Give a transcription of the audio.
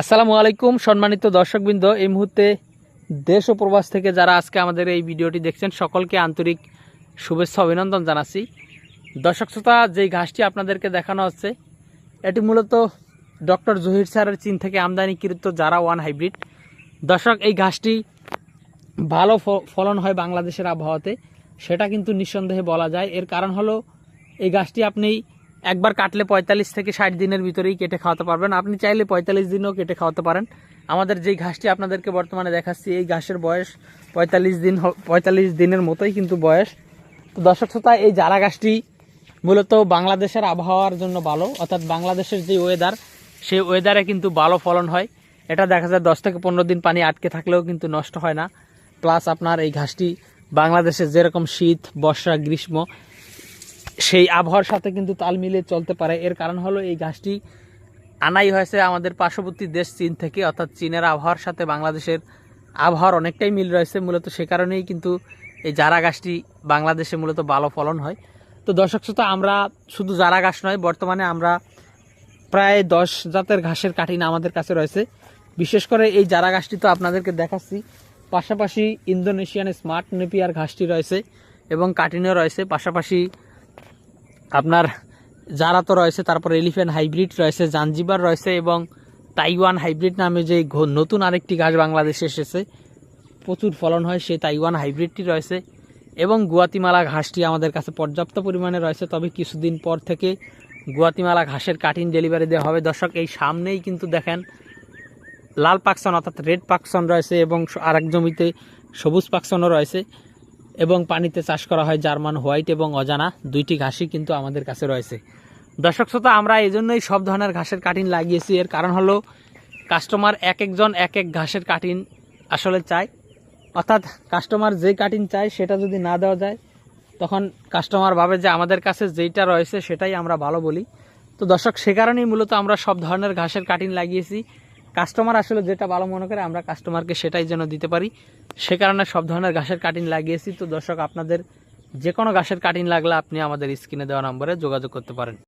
আসসালামু আলাইকুম, সম্মানিত দর্শকবৃন্দ। এই মুহূর্তে দেশ ও প্রবাস থেকে যারা আজকে আমাদের এই ভিডিওটি দেখছেন, সকলকে আন্তরিক শুভেচ্ছা, অভিনন্দন জানাচ্ছি। দর্শক শ্রোতা, যেই ঘাসটি আপনাদেরকে দেখানো হচ্ছে, এটি মূলত ডক্টর জহির স্যারের চীন থেকে আমদানিকৃত যারা ওয়ান হাইব্রিড। দর্শক, এই ঘাসটি ভালো ফলন হয় বাংলাদেশের আবহাওয়াতে, সেটা কিন্তু নিঃসন্দেহে বলা যায়। এর কারণ হলো, এই গাছটি আপনি একবার কাটলে পঁয়তাল্লিশ থেকে ষাট দিনের ভিতরেই কেটে খাওয়াতে পারবেন। আপনি চাইলে পঁয়তাল্লিশ দিনও কেটে খাওয়াতে পারেন। আমাদের যেই ঘাসটি আপনাদেরকে বর্তমানে দেখাচ্ছি, এই ঘাসের বয়স পঁয়তাল্লিশ দিন পঁয়তাল্লিশ দিনের মতোই কিন্তু বয়স। তো দর্শক শ্রোতা, এই জারা গাছটি মূলত বাংলাদেশের আবহাওয়ার জন্য ভালো, অর্থাৎ বাংলাদেশের যে ওয়েদার সেই ওয়েদারে কিন্তু ভালো ফলন হয়। এটা দেখা যায় দশ থেকে পনেরো দিন পানি আটকে থাকলেও কিন্তু নষ্ট হয় না। প্লাস আপনার এই ঘাসটি বাংলাদেশে যেরকম শীত, বর্ষা, গ্রীষ্ম সেই আবহাওয়ার সাথে কিন্তু তাল মিলিয়ে চলতে পারে। এর কারণ হলো এই ঘাসটি আনাই হয়েছে আমাদের পার্শ্ববর্তী দেশ চীন থেকে, অর্থাৎ চীনের আবহাওয়ার সাথে বাংলাদেশের আবহাওয়ার অনেকটাই মিল রয়েছে। মূলত সে কারণেই কিন্তু এই জারা গাছটি বাংলাদেশে মূলত ভালো ফলন হয়। তো দর্শক শ্রোতা, আমরা শুধু জারা গাছ নয়, বর্তমানে আমরা প্রায় দশ জাতের ঘাসের কাঠিন আমাদের কাছে রয়েছে। বিশেষ করে এই জারা গাছটি তো আপনাদেরকে দেখাচ্ছি। পাশাপাশি ইন্দোনেশিয়ান স্মার্ট নেপিয়ার ঘাসটি রয়েছে এবং কাটিনও রয়েছে। পাশাপাশি আপনার যারা তো রয়েছে, তারপর এলিফ্যান্ট হাইব্রিড রয়েছে, জাঞ্জিবার রয়েছে এবং তাইওয়ান হাইব্রিড নামে যে নতুন আরেকটি গাছ বাংলাদেশে এসেছে। প্রচুর ফলন হয়, সেই তাইওয়ান হাইব্রিডটি রয়েছে এবং গুয়াতিমালা ঘাসটি আমাদের কাছে পর্যাপ্ত পরিমাণে রয়েছে। তবে কিছুদিন পর থেকে গুয়াতিমালা ঘাসের কাটিং ডেলিভারি দেওয়া হবে। দর্শক, এই সামনেই কিন্তু দেখেন, লাল পাকসন অর্থাৎ রেড পাকসন রয়েছে এবং স- আরেক জমিতে সবুজ পাকসনও রয়েছে। এবং পানিতে চাষ করা হয় জার্মান, হোয়াইট এবং অজানা দুইটি ঘাসই কিন্তু আমাদের কাছে রয়েছে। দর্শক শ্রোতা, আমরা এই জন্যই সব ধরনের ঘাসের কাটিং লাগিয়েছি। এর কারণ হলো কাস্টমার এক একজন এক এক ঘাসের কাটিং আসলে চায়। অর্থাৎ কাস্টমার যে কাটিং চায়, সেটা যদি না দেওয়া যায়, তখন কাস্টমার ভাবে যে আমাদের কাছে যেইটা রয়েছে, সেটাই আমরা ভালো বলি। তো দর্শক, সে কারণেই মূলত আমরা সব ধরনের ঘাসের কাটিং লাগিয়েছি। কাস্টমার আসলে যেটা ভালো মনে করে আমরা কাস্টমারকে সেটাই যেন দিতে পারি। সে কারণে সব ধরনের ঘাসের কাটিং লাগিয়েছি। তো দর্শক, আপনাদের যে কোনো ঘাসের কাটিং লাগলে আপনি আমাদের স্ক্রিনে দেওয়া নম্বরে যোগাযোগ করতে পারেন।